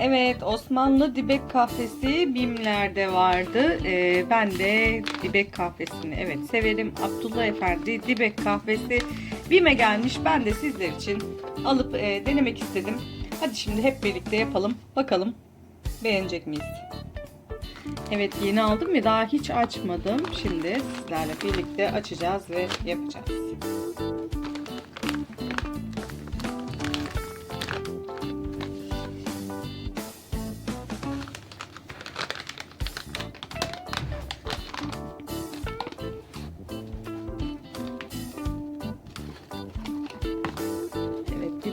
Evet Osmanlı dibek kahvesi Bimler'de vardı. Ee, ben de dibek kahvesini evet severim. Abdullah Efendi dibek kahvesi Bim'e gelmiş. Ben de sizler için alıp e, denemek istedim. Hadi şimdi hep birlikte yapalım. Bakalım beğenecek miyiz? Evet yeni aldım ve daha hiç açmadım. Şimdi sizlerle birlikte açacağız ve yapacağız.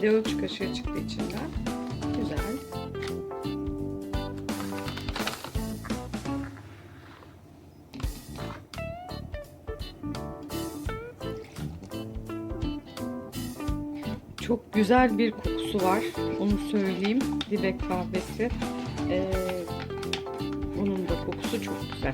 Bir de kaşığı çıktı içinden. Güzel. Çok güzel bir kokusu var. Onu söyleyeyim. Dibek kahvesi. Ee, bunun da kokusu çok güzel.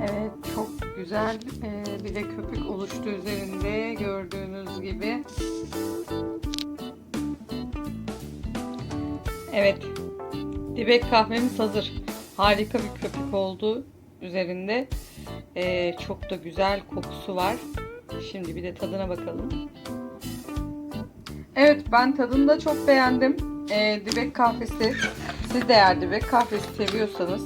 Evet çok güzel ee, bir de köpük oluştu üzerinde gördüğünüz gibi. Evet dibek kahvemiz hazır. Harika bir köpük oldu üzerinde. Ee, çok da güzel kokusu var. Şimdi bir de tadına bakalım. Evet ben tadını da çok beğendim. Ee, dibek kahvesi. Siz de eğer dibek kahvesi seviyorsanız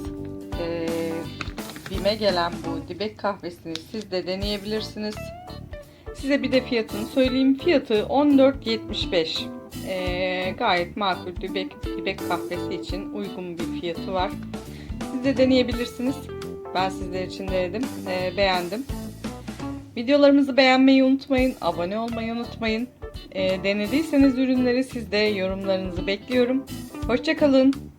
Bime gelen bu dibek kahvesini siz de deneyebilirsiniz. Size bir de fiyatını söyleyeyim. Fiyatı 14.75. Ee, gayet makul dibek, dibek kahvesi için uygun bir fiyatı var. Siz de deneyebilirsiniz. Ben sizler için denedim. Ee, beğendim. Videolarımızı beğenmeyi unutmayın. Abone olmayı unutmayın. Ee, denediyseniz ürünleri siz de yorumlarınızı bekliyorum. Hoşçakalın.